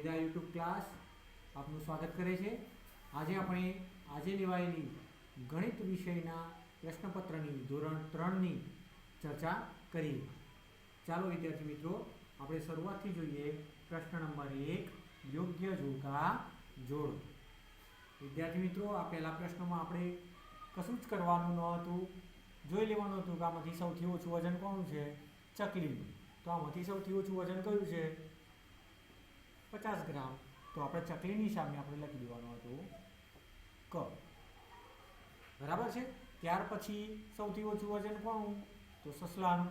Veda YouTube class આપનું સ્વાગત કરે છે. આજે આપણે આજે લેવાયેલી ગણિત વિષયના પ્રશ્નપત્રની ધોરણ ત્રણની ચર્ચા કરી ચાલો વિદ્યાર્થી મિત્રો, આપણે શરૂઆતથી જોઈએ પ્રશ્ન નંબર એક, યોગ્ય જોડકા જોડો. વિદ્યાર્થી મિત્રો, આ પહેલા પ્રશ્નમાં આપણે કશું જ કરવાનું ન હતું. જોઈ લેવાનું હતું કે આમાંથી સૌથી ઓછું વજન કોનું છે? ચકલીનું. તો આમાંથી સૌથી ઓછું વજન કયું છે? પચાસ ગ્રામ. તો આપણે ચકલીની સામે આપણે લખી દેવાનું હતું ક. બરાબર છે? ત્યાર પછી સૌથી ઓછું વજન કોનું? તો સસલાનું.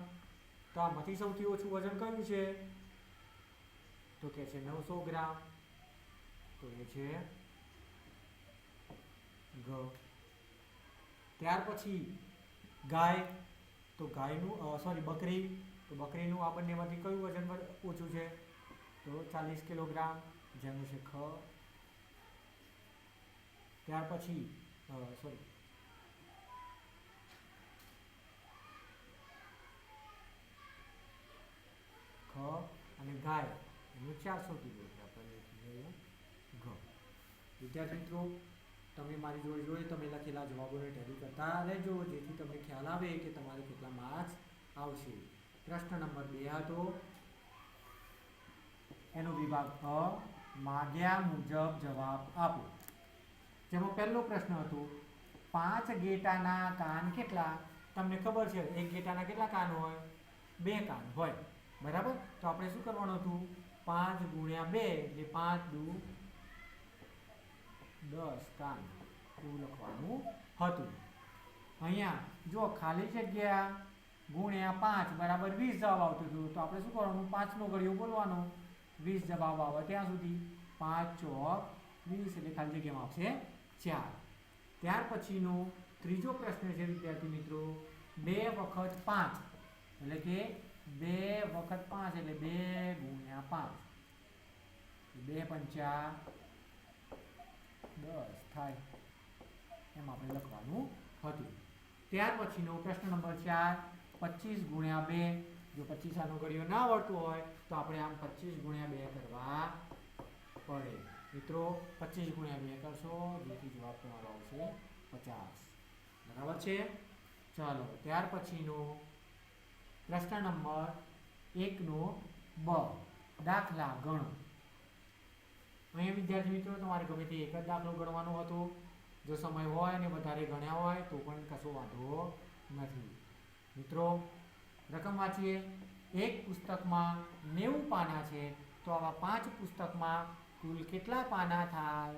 તો આમાંથી સૌથી ઓછું વજન કયું છે? તો કે છે નવસો ગ્રામ. તો એ છે ગ. ત્યાર પછી ગાય. તો ગાયનું સોરી બકરી. તો બકરીનું આ બંનેમાંથી કયું વજન ઓછું છે? તો ચાલીસ કિલોગ્રામ જેનું છે ખ. ત્યાર પછી સોરી ખ અને ગાય, એનું ચારસો કિલોગ્રામ આપણે લખી દઈએ ઘ. વિદ્યાર્થી મિત્રો તમે મારી જોડે જોડે તમે લખેલા જવાબોને ટેલી કરતા રહેજો, જેથી તમને ખ્યાલ આવે કે તમારે કેટલા માર્ક્સ આવશે. પ્રશ્ન નંબર બે હતો એનો વિભાગ અ માગ્યા મુજબ જવાબ આપો. જેમાં પહેલો પ્રશ્ન હતો, પાંચ ગેટાના કાન કેટલા? તમને ખબર છે, એક ગેટાના કેટલા કાન હોય? બે કાન હોય. બરાબર? તો આપણે શું કરવાનું હતું? પાંચ ગુણ્યા બે એટલે પાંચ દુ દસ કાન, એવું લખવાનું હતું. અહીંયા જો ખાલી જગ્યા ગુણ્યા પાંચ બરાબર વીસ જવાબ આવતું હતું, તો આપણે શું કરવાનું? પાંચનો ઘડિયો બોલવાનો. વીસ જવાબ આવે. ત્યાં સુધી? પાંચ ચોક વીસ એટલે ખાલી જગ્યામાં આવશે ચાર. ત્યાર પછીનો ત્રીજો પ્રશ્ન છે, વિદ્યાર્થી મિત્રો. બે વખત પાંચ. એટલે કે બે વખત પાંચ એટલે બે ગુણ્યા પાંચ. બે પંચા દસ થાય. એમ આપણે લખવાનું હતું. ત્યાર પછીનો પ્રશ્ન નંબર ચાર. પચીસ ગુણ્યા બે જો પચીસ આનો ઘડિયો ના આવડતું હોય, તો આપણે આમ પચીસ ગુણ્યા બે કરવા પડે. મિત્રો, પચીસ ગુણ્યા બે કરશો, જેથી જવાબ તમારો આવશે પચાસ. બરાબર છે? ચાલો, ત્યાર પછીનો પ્રશ્ન નંબર એકનો બ. દાખલા ગણો. અહીંયા વિદ્યાર્થી મિત્રો, તમારે ગમે તે એક જ દાખલો ગણવાનો હતો. જો સમય હોય અને વધારે ગણ્યા હોય, તો પણ કશો વાંધો નથી. મિત્રો રકમ વાંચીએ. એક પુસ્તકમાં નેવું પાના છે, તો આવા પાંચ પુસ્તકમાં કુલ કેટલા પાના થાય?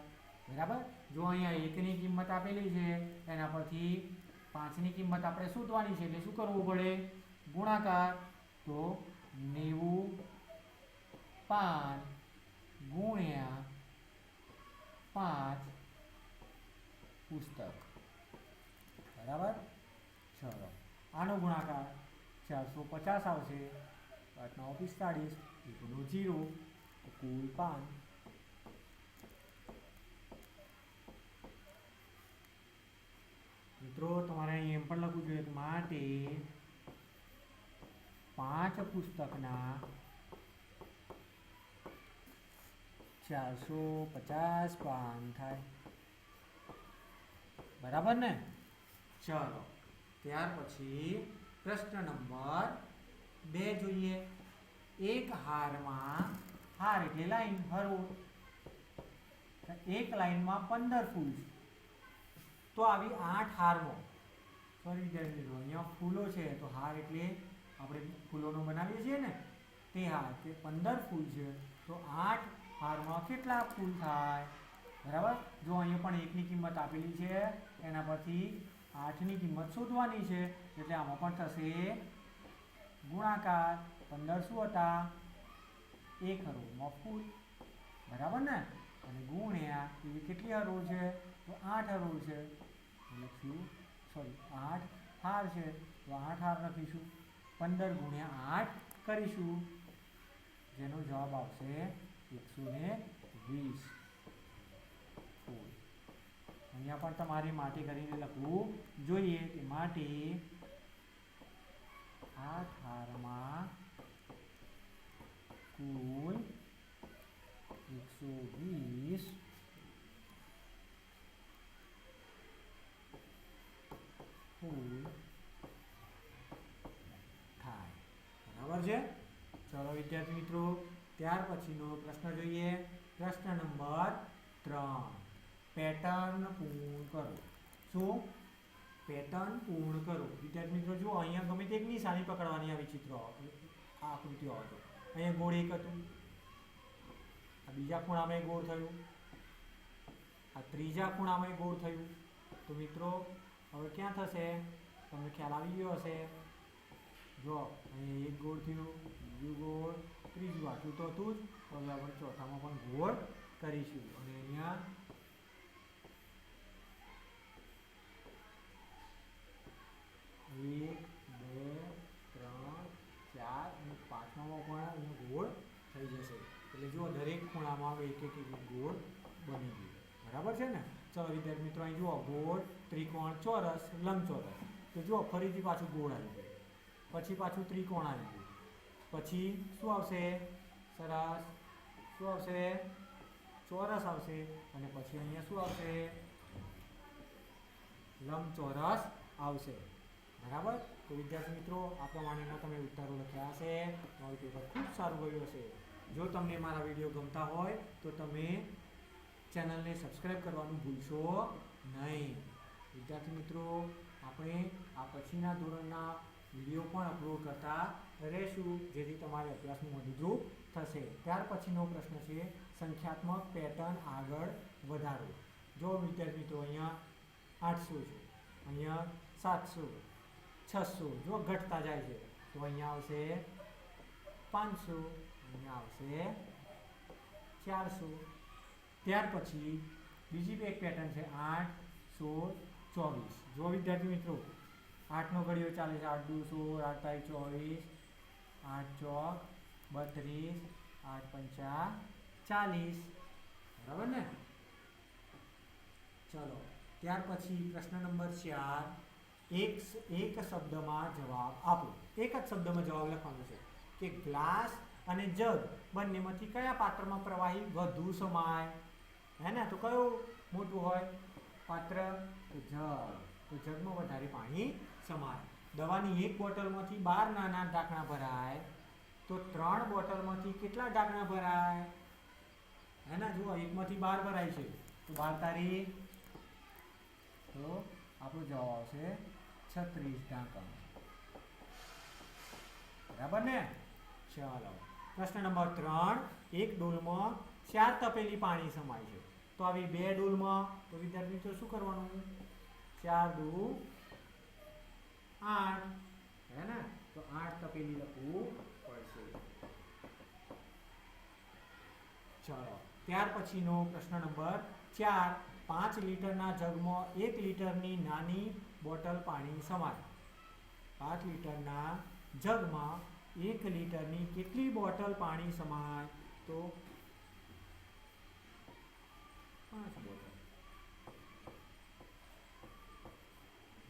બરાબર? જો અહીંયા એકની કિંમત આપેલી છે, એના પરથી પાંચની કિંમત આપણે શોધવાની છે, એટલે શું કરવું પડે? ગુણાકાર, તો નેવું પાન ગુણ્યા પાંચ પુસ્તક. બરાબર? ચલો. આનો ગુણાકાર. ચારસો પચાસ આવશે. આઠ નવ પિસ્તાળીસ એકનો જીરો કુલ પાન મિત્રો, તમારે અહીં એમ પણ લખવું જોઈએ માટે પાંચ પુસ્તકના ચારસો પચાસ પાન થાય. બરાબર ને? ચલો, ત્યાર પછી પ્રશ્ન નંબર બે જોઈએ. એક હારમાં, હાર એટલે લાઈન હરવો એક લાઈનમાં પંદર ફૂલ છે. તો આવી આઠ હારમાં સોરી વિદ્યાર્થી મિત્રો, અહીંયા ફૂલો છે, તો હાર એટલે આપણે ફૂલોનો બનાવીએ છીએ ને, તે હાર તે પંદર ફૂલ છે. તો આઠ હારમાં કેટલા ફૂલ થાય? બરાબર? જો અહીંયા પણ એકની કિંમત આપેલી છે, એના પરથી આઠની કિંમત શોધવાની છે. એટલે આમાં પણ થશે ગુણાકાર પંદર શું હતા એક હરોળમાં મફૂલ. બરાબર ને? અને ગુણ્યા એવી કેટલી હરોળ છે? તો આઠ હરોળ છે. લખ્યું સોરી આઠ હાર છે. તો આઠ હાર લખીશું. પંદર ગુણ્યા આઠ કરીશું. જેનો જવાબ આવશે એકસો ને વીસ. અહીંયા પણ તમારે માટી કરીને લખવું જોઈએ કે માટી આ થારમાં કુલ એકસો વીસ થાય. બરાબર છે? ચલો વિદ્યાર્થી મિત્રો, ત્યાર પછીનો પ્રશ્ન જોઈએ. પ્રશ્ન નંબર ત્રણ. પેટર્ન પૂર્ણ કરો. શું પેટર્ન પૂર્ણ કરો વિદ્યાર્થી મિત્રો જુઓ અહીંયા ગમે તે એક નિશાની પકડવાની આવી ચિત્રો આકૃતિઓ હતો અહીંયા ગોળ એક હતું. આ બીજા ખૂણામાં ગોળ થયું. આ ત્રીજા ખૂણામાં ગોળ થયું. તો મિત્રો, હવે ક્યાં થશે? તમને ખ્યાલ આવી ગયો હશે. જો અહીં એક ગોળ થયું, બીજું ગોળ, ત્રીજું આટલું તો હતું જ હવે આપણે ચોથામાં પણ ગોળ કરીશું. અને અહીંયા એક, બે, ત્રણ, ચાર અને પાંચમામાં પણ અહીંયા ગોળ થઈ જશે. એટલે જુઓ, દરેક ખૂણામાં હવે એક એક ગોળ બની ગયું. બરાબર છે ને? ચલો, વિદ્યાર્થી મિત્રો, અહીં જુઓ, ગોળ, ત્રિકોણ, ચોરસ, લંબચોરસ. તો જુઓ, ફરીથી પાછું ગોળ આવી ગયું. પછી પાછું ત્રિકોણ આવી ગયું. પછી શું આવશે? સરસ. શું આવશે? ચોરસ આવશે. અને પછી અહીંયા શું આવશે? લંબચોરસ આવશે. બરાબર? તો વિદ્યાર્થી મિત્રો, આ પ્રમાણેના તમે ઉત્તરો લખ્યા હશે. તમારું પેપર ખૂબ સારું ગયું હશે. જો તમને મારા વીડિયો ગમતા હોય, તો તમે ચેનલને સબસ્ક્રાઈબ કરવાનું ભૂલશો નહીં. વિદ્યાર્થી મિત્રો, આપણે આ પછીના ધોરણના વીડિયો પણ અપલોડ કરતા રહેશું, જેથી તમારે અભ્યાસનું મદદરૂપ થશે. ત્યાર પછીનો પ્રશ્ન છે, સંખ્યાત્મક પેટર્ન આગળ વધારો. જો વિદ્યાર્થી મિત્રો અહીંયા આઠસો છે, અહીંયા સાતસો છસો જો ઘટતા જાય છે, તો અહીંયા આવશે પાંચસો, અહીંયા આવશે ચારસો. ત્યાર પછી બીજી એક પેટર્ન છે, આઠ, સોળ, ચોવીસ. જો વિદ્યાર્થી મિત્રો, આઠનો ઘડિયો ચાલે છે, આઠ, દુ, સોળ, આઠ તારીખ ચોવીસ, આઠ, ચોક, બત્રીસ, આઠ, પંચા, ચાલીસ. બરાબર ને? ચલો, ત્યાર પછી પ્રશ્ન નંબર ચાર. એક એક શબ્દમાં જવાબ આપો. એક જ શબ્દમાં જવાબ લખવાનો છે કે ગ્લાસ અને જગ બંનેમાંથી કયા પાત્રમાં પ્રવાહી વધુ સમાય? હે ને? તો કયું મોટું હોય? પાત્ર? જગ. તો જગમાં વધારે પાણી સમાય. દવાની એક બોટલમાંથી બાર નાના ઢાંકણા ભરાય. તો ત્રણ બોટલમાંથી કેટલા ઢાંકણા ભરાય? હે ને? જુઓ, એકમાંથી બાર ભરાય છે. તો બાર તારીખ. તો આપણો જવાબ આવશે છત્રીસ ઢાંકણ. બરાબર ને? ચાલો. પ્રશ્ન નંબર ત્રણ. એક ડોલમાં ચાર તપેલી પાણી સમાય છે. તો આવી બે ડોલમાં, તો વિદ્યાર્થી મિત્રો શું કરવાનું? ચાર દુ આઠ. હે ને? તો આઠ તપેલી લખવું પડશે. ચાલો. ત્યાર પછીનો પ્રશ્ન નંબર ચાર. પાંચ લીટરના જગમાં એક લીટરની નાની બોટલ પાણી સમાય. પાંચ લીટરના જગમાં એક લીટરની કેટલી બોટલ પાણી સમાય? તો પાંચ બોટલ.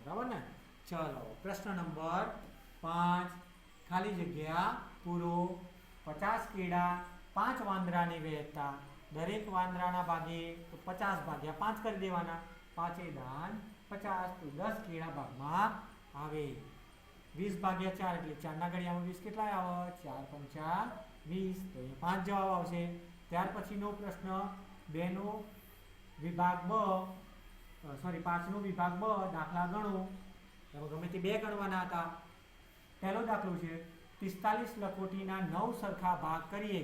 બરાબર ને? ચલો, પ્રશ્ન નંબર પાંચ. ખાલી જગ્યા પૂરો. પચાસ કેળા પાંચ વાંદરાને વહેતા. દરેક વાંદરાના ભાગે તો પચાસ ભાગ્યા પાંચ કરી દેવાના. પાંચે દાન પચાસ તો દસ કેળા ભાગમાં આવે. વીસ ભાગ્યા ચાર એટલે ચારના ઘડિયામાં વીસ કેટલા આવે? ચાર પંચા વીસ. તો અહીંયા પાંચ જવાબ આવશે. ત્યાર પછીનો પ્રશ્ન, બેનો વિભાગ બ સોરી પાંચનો વિભાગ બ દાખલા ગણો. એમાં ગમે તે બે ગણવાના હતા. પહેલો દાખલો છે, પિસ્તાલીસ લખોટીના નવ સરખા ભાગ કરીએ.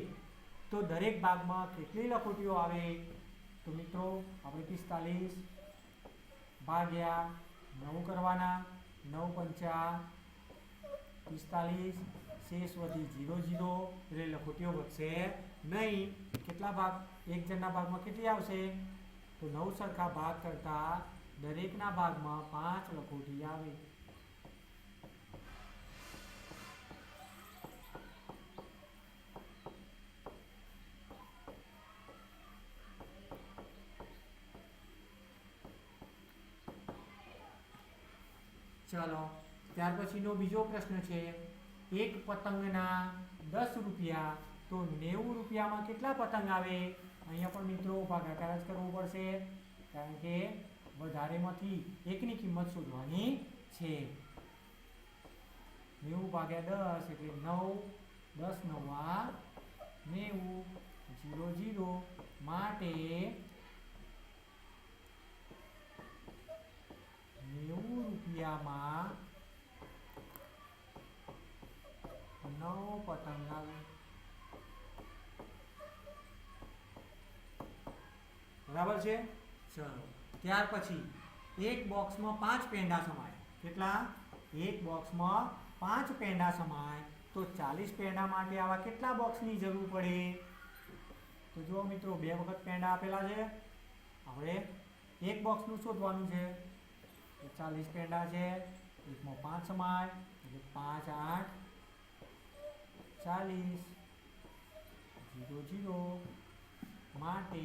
તો દરેક ભાગમાં કેટલી લખોટીઓ આવે? તો મિત્રો, આપણે પિસ્તાલીસ ભાગ્યા નવ કરવાના, નવ પંચા, પિસ્તાલીસ, શેષ વધી જીરો જીરો, એટલે લખોટીઓ વધશે નહીં. કેટલા ભાગ? એક જણના ભાગમાં કેટલી આવશે? તો નવ સરખા ભાગ કરતા દરેકના ભાગમાં પાંચ લખોટી આવે. ચાલો, ત્યાર પછીનો બીજો પ્રશ્ન છે, એક પતંગના દસ રૂપિયા તો નેવું રૂપિયામાં કેટલા પતંગ આવે? અહીંયા પણ મિત્રો ભાગાકાર જ કરવો પડશે, કારણ કે વધારેમાંથી એકની કિંમત શોધવાની છે. નેવું ભાગ્યા દસ એટલે નવ, દસ નવા નેવું, જીરો જીરો, માટે નેવું રૂપિયામાં નવ પતંગ આવે બરાબર છે? ચલો. ત્યાર પછી એક બોક્સમાં પાંચ પેંડા સમાય. કેટલા? એક બોક્સમાં પાંચ પેંડા સમાય. તો ચાલીસ પેંડા માટે આવા કેટલા બોક્સની જરૂર પડે? તો જુઓ મિત્રો બે વખત પેંડા આપેલા છે. આપણે એક બોક્સનું શોધવાનું છે. ચાલીસ પેંડા છે. એકમાં પાંચ સમાય એટલે પાંચ આઠ, ચાલીસ, જીરો જીરો, માટે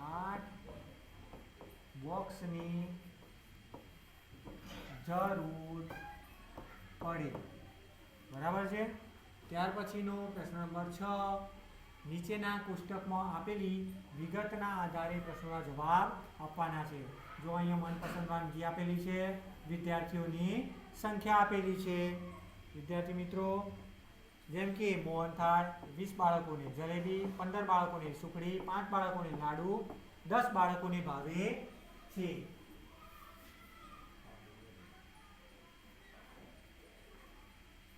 આઠ બોક્સની જરૂર પડે. બરાબર છે? ત્યાર પછીનો પ્રશ્ન નંબર છ. નીચેના પુસ્તકમાં આપેલી વિગતના આધારે પ્રશ્નોના જવાબ આપવાના છે. જો અહીંયા મનપસંદ વાનગી આપેલી છે, વિદ્યાર્થીઓની સંખ્યા આપેલી છે. વિદ્યાર્થી મિત્રો, જેમ કે મોહનથાળ વીસ બાળકોને જલેબી, પંદર બાળકોને સુખડી, પાંચ બાળકોને લાડુ, દસ બાળકોને ભાવે છે.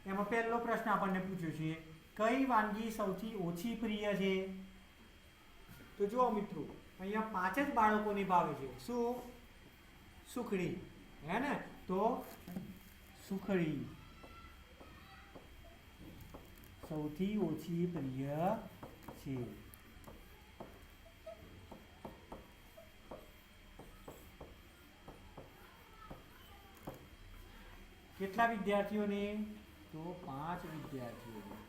એમાં પહેલો પ્રશ્ન આપણને પૂછ્યો છે કઈ વાનગી સૌથી ઓછી પ્રિય છે? તો જુઓ મિત્રો, અહીંયા પાંચ જ બાળકોને ભાવે છે. શું? સુખડી. હે ને? તો સુખડી. સૌથી ઓછી પ્રિય છે. કેટલા વિદ્યાર્થીઓને? તો પાંચ વિદ્યાર્થીઓને.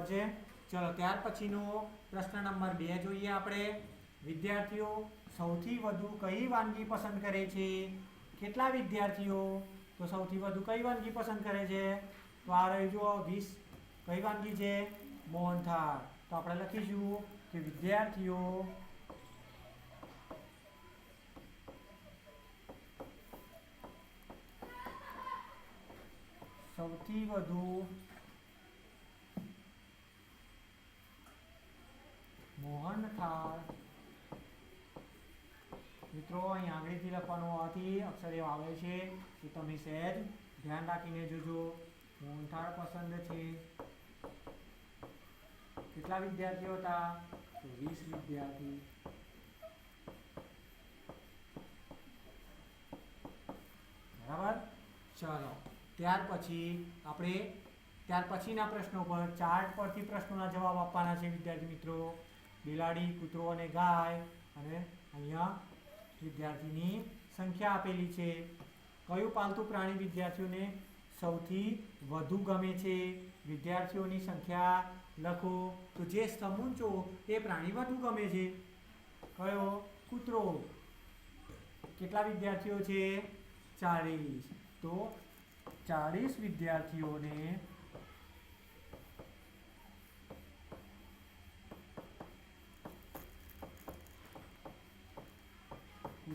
બરાબર છે ચલો, ત્યાર પછીનો પ્રશ્ન નંબર બે જોઈએ આપણે. વિદ્યાર્થીઓ સૌથી વધુ કઈ વાનગી પસંદ કરે છે? કેટલા વિદ્યાર્થીઓ તો સૌથી વધુ કઈ વાનગી પસંદ કરે છે? તો આ રહી જુઓ, વીસ. કઈ વાનગી છે? મોહનથાળ. તો આપણે લખીશું કે વિદ્યાર્થીઓ સૌથી વધુ મોહનથાળ મિત્રો અહીં આંગળીથી લખવાનું હોવાથી અક્ષર એવા આવે છે કે તમે સહેજ ધ્યાન રાખીને જોજો. મોહનથાળ પસંદ છે. કેટલા વિદ્યાર્થીઓ હતા? તો વીસ વિદ્યાર્થી. બરાબર? ચલો ત્યાર પછી આપણે ત્યાર પછીના પ્રશ્નો પર ચાર્ટ પરથી પ્રશ્નોના જવાબ આપવાના છે વિદ્યાર્થી મિત્રો. બિલાડી, કૂતરો અને ગાય અને અહીંયા વિદ્યાર્થીની સંખ્યા આપેલી છે. કયું પાલતુ પ્રાણી વિદ્યાર્થીઓને સૌથી વધુ ગમે છે? વિદ્યાર્થીઓની સંખ્યા લખો. તો જે સમૂંચો એ પ્રાણી વધુ ગમે છે? કયો? કૂતરો. કેટલા વિદ્યાર્થીઓ છે? ચાલીસ તો ચાલીસ વિદ્યાર્થીઓને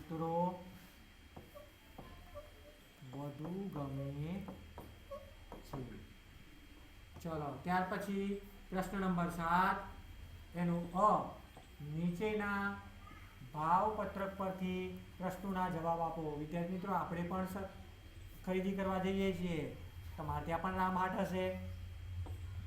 કૂતરો વધુ ગમે છે. ચલો, ત્યાર પછી પ્રશ્ન નંબર સાત. એનું અ, નીચેના ભાવપત્રક પરથી પ્રશ્નોના જવાબ આપો. વિદ્યાર્થી મિત્રો, આપણે પણ ખરીદી કરવા જઈએ છીએ. તમારે ત્યાં પણ નામ હાટ હશે.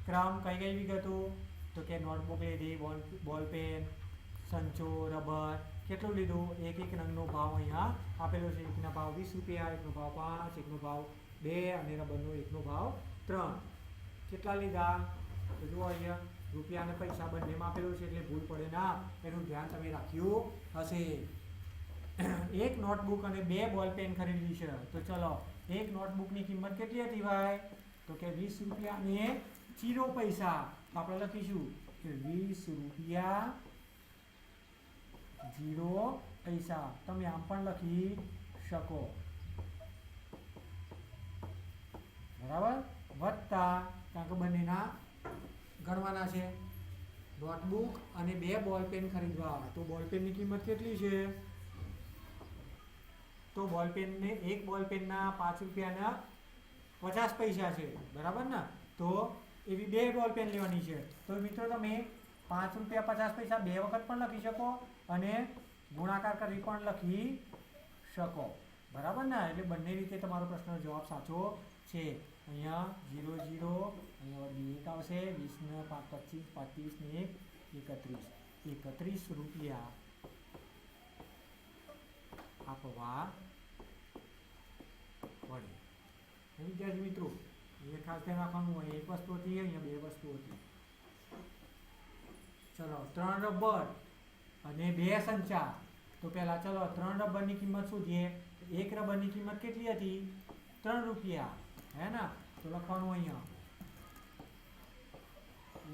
ક્રમ કઈ કઈ વિગતો? તો કે નોટબુક લીધી, બોલ બોલ પેન સંચો, રબર, કેટલું લીધું? એક એક રંગનો ભાવ અહીંયા આપેલો છે. એકના ભાવ વીસ રૂપિયા, એકનો ભાવ પાંચ, એકનો ભાવ બે અને રબરનો એકનો ભાવ ત્રણ. કેટલા લીધા? જુઓ અહીંયા રૂપિયા અને પૈસા બંનેમાં આપેલું છે એટલે ભૂલ પડે ના. એનું ધ્યાન તમે રાખ્યું હશે. એક નોટબુક અને બે બોલ પેન ખરીદી છે. તો ચલો, એક નોટબુકની કિંમત કેટલી હતી ભાઈ? તો કે વીસ રૂપિયા અને ચીરો પૈસા. તો આપણે લખીશું કે વીસ રૂપિયા જીરો પૈસા. તમે આમ પણ લખી શકો. બરાબર? વત્તા, કારણ કે બંનેના ગણવાના છે. નોટબુક અને બે બોલપેન ખરીદવા તો બોલપેનની કિંમત કેટલી છે? તો બોલપેનને એક બોલપેનના પાંચ રૂપિયાના પચાસ પૈસા છે. બરાબર ને? તો એવી બે બોલપેન લેવાની છે. તો મિત્રો તમે પાંચ રૂપિયા પચાસ પૈસા બે વખત પણ લખી શકો. અને ગુણાકાર કરી પણ લખી શકો? બરાબર ને? એટલે બંને રીતે તમારો પ્રશ્નનો જવાબ સાચો છે. અહીંયા ઝીરો ઝીરો અહીંયા એક આવશે. વીસને પાંચ પચીસ, પાંત્રીસ ને એક, એકત્રીસ. એકત્રીસ રૂપિયા આપવા પડે. વિદ્યાર્થી મિત્રો એ ખાસ ધ્યાન રાખવાનું હોય, એક વસ્તુ હતી, અહીંયા બે વસ્તુ હતી. ચલો, ત્રણ રબર અને બે સંચા. તો પહેલાં ચલો ત્રણ રબરની કિંમત શું છે એક રબરની કિંમત કેટલી હતી? ત્રણ રૂપિયા. હે ને? તો લખવાનું અહીંયા.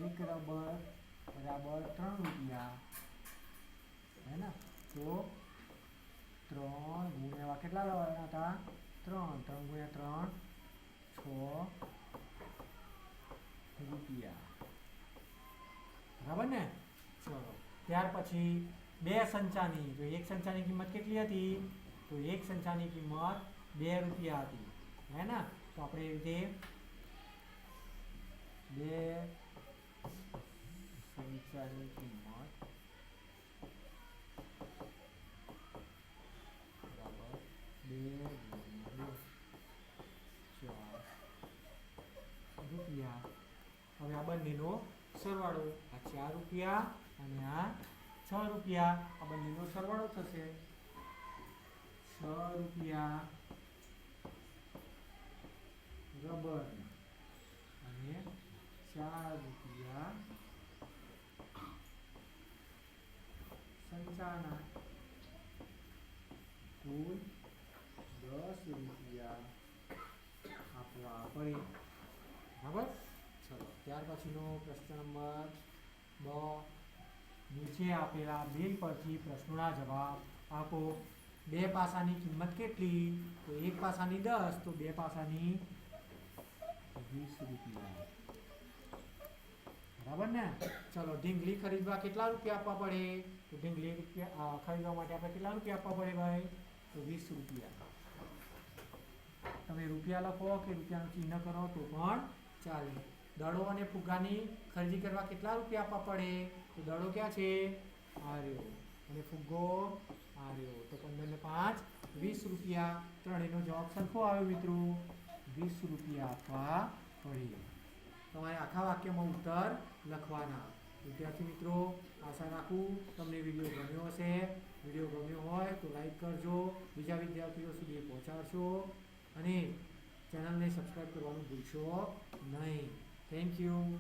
એક રબર બરાબર ત્રણ રૂપિયા. હે ને? તો ત્રણ ગુણ્યા કેટલા લેવાના હતા? ત્રણ. ત્રણ ગુણ્યા ત્રણ, છ રૂપિયા. બરાબર ને? ચલો. ત્યાર પછી બે સંચાની તો એક સંચાની કિંમત કેટલી હતી? તો એક સંચાની કિંમત બે રૂપિયા હતી. હે ને? તો આપણે એ રીતે બે સંચાની કિંમત બરાબર બે ચાર રૂપિયા. હવે આ બંનેનો સરવાળો આ ચાર રૂપિયા અને આ છ રૂપિયા આ બંનેનો સરવાળો થશે. છ રૂપિયા રબર અને ચાર રૂપિયા સંચાના. કુલ દસ રૂપિયા આપવા પડે. બરાબર? ચલો, ત્યાર પછીનો પ્રશ્ન નંબર બ. નીચે આપેલા બિલ પરથી પ્રશ્નોના જવાબ આપો. બે પાસાની કિંમત કેટલી? તો એક પાસાની દસ, તો બે પાસાની વીસ રૂપિયા. બરાબર ને? ચલો, ઢીંગલી ખરીદવા કેટલા રૂપિયા આપવા પડે? તો ઢીંગલી રૂપિયા ખરીદવા માટે આપણે કેટલા રૂપિયા આપવા પડે ભાઈ? તો વીસ રૂપિયા. તમે રૂપિયા લખો કે રૂપિયાનું ચિહ્ન કરો તો પણ ચાલે. દડો અને ફુગ્ગાની ખરીદી કરવા કેટલા રૂપિયા આપવા પડે? તો દડો ક્યાં છે? આર્યો. અને ફુગ્ગો? આર્યો. તો પંદર ને પાંચ, વીસ રૂપિયા. ત્રણેયનો જવાબ સરખો આવ્યો, મિત્રો. વીસ રૂપિયા આપવા પડે તમારે આખા વાક્યમાં ઉત્તર લખવાના. વિદ્યાર્થી મિત્રો, આશા રાખું તમને વીડિયો ગમ્યો હશે. વીડિયો ગમ્યો હોય તો લાઈક કરજો. બીજા વિદ્યાર્થીઓ સુધી પહોંચાડશો. અને ચેનલને સબસ્ક્રાઈબ કરવાનું ભૂલશો નહીં. Thank you.